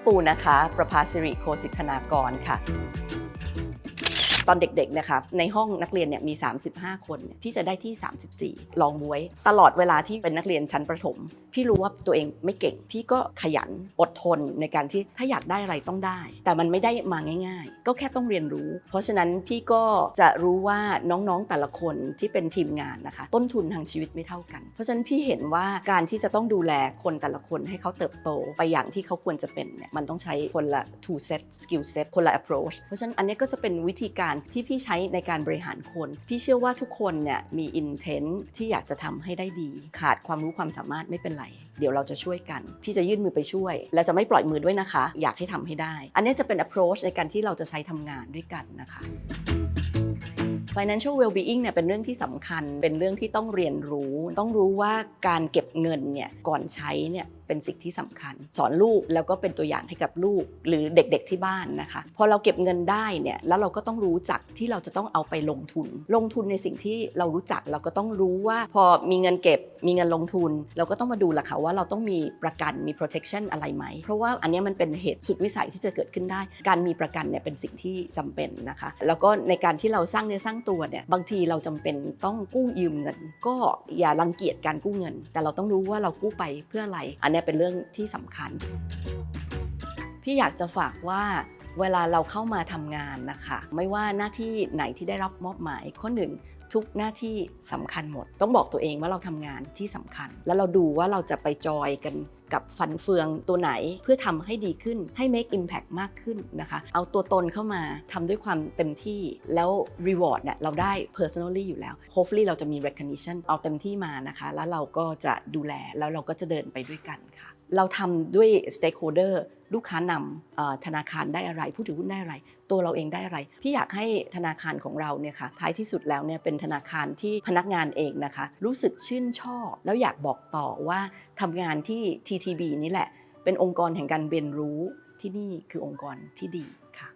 ่ปูนะคะ ประภาสิริโคสิทธนากรค่ะ อนเด็กๆนะคะในห้องนักเรียนเนี่ยมี 35 คนเนี่ยพี่จะได้ที่ 34 ลองบวย ตลอดเวลาที่เป็นนักเรียนชั้นประถม พี่รู้ว่าตัวเองไม่เก่ง พี่ก็ขยันอดทนในการที่ถ้าอยากได้อะไรต้องได้ แต่มันไม่ได้มาง่าย ๆ ก็แค่ต้องเรียนรู้ เพราะฉะนั้นพี่ก็จะรู้ว่าน้องๆแต่ละคนที่เป็นทีมงานนะคะ ต้นทุนทางชีวิตไม่เท่ากัน เพราะฉะนั้นพี่เห็นว่าการที่จะต้องดูแลคนแต่ละคนให้เขาเติบโตไปอย่างที่เขาควรจะเป็นเนี่ยมันต้องใช้คนละ two set skill set คนละ approach เพราะฉะนั้นอันนี้ก็จะเป็นวิธีการที่พี่ใช้ในการบริหารคน พี่เชื่อว่าทุกคนเนี่ยมี intent ที่อยากจะทำให้ได้ดี ขาดความรู้ความสามารถไม่เป็นไร เดี๋ยวเราจะช่วยกัน พี่จะยื่นมือไปช่วย และจะไม่ปล่อยมือด้วยนะคะ อยากให้ทำให้ได้ อันนี้จะเป็น approach ในการที่เราจะใช้ทำงานด้วยกันนะคะ Financial well-being เนี่ยเป็นเรื่องที่สำคัญ เป็นเรื่องที่ต้องเรียนรู้ ต้องรู้ว่าการเก็บเงินเนี่ยก่อนใช้เนี่ย เป็นสิ่งที่สำคัญ สอนลูกแล้วก็เป็นตัวอย่างให้กับลูกหรือเด็กๆที่บ้านนะคะพอเราเก็บเงินได้เนี่ยแล้วเราก็ต้องรู้จักที่เราจะต้องเอาไปลงทุน ลงทุนในสิ่งที่เรารู้จักเราก็ต้องรู้ว่าพอมีเงินเก็บมีเงินลงทุน เราก็ต้องมาดูละค่ะว่าเราต้องมีประกันมี protection อะไรไหม เพราะว่าอันนี้มันเป็นเหตุสุดวิสัยที่จะเกิดขึ้นได้ การมีประกันเนี่ยเป็นสิ่งที่จำเป็นนะคะ แล้วก็ในการที่เราสร้างเนื้อสร้างตัวเนี่ยบางทีเราจำเป็นต้องกู้ยืมเงิน ก็อย่ารังเกียจการกู้เงิน แต่เราต้องรู้ว่าเรากู้ไปเพื่ออะไรอันเนี่ยเป็นเรื่องที่สำคัญ พี่อยากจะฝากว่า เวลาเราเข้ามาทำงานนะคะ ไม่ว่าหน้าที่ไหนที่ได้รับมอบหมายข้อหนึ่งทุกหน้าที่สำคัญหมด ต้องบอกตัวเองว่าเราทำงานที่สำคัญ แล้วเราดูว่าเราจะไปจอยกันกับฟันเฟืองตัวไหนเพื่อทำให้ดีขึ้นให้ make impact มากขึ้นนะคะ เอาตัวตนเข้ามาทำด้วยความเต็มที่แล้ว reward เนี่ยเราได้ personally อยู่แล้ว hopefully เราจะมี recognition เอาเต็มที่มานะคะ แล้วเราก็จะดูแลแล้วเราก็จะเดินไปด้วยกันค่ะ เราทำด้วย stakeholder ลูกค้านำธนาคารได้อะไร ผู้ถือหุ้นได้อะไร ตัวเราเองได้อะไร พี่อยากให้ธนาคารของเราเนี่ยค่ะท้ายที่สุดแล้วเนี่ยเป็นธนาคารที่พนักงานเองนะคะ รู้สึกชื่นชอบ แล้วอยากบอกต่อว่าทำงานที่ TTB นี่แหละ เป็นองค์กรแห่งการเรียนรู้ที่นี่คือองค์กรที่ดีค่ะ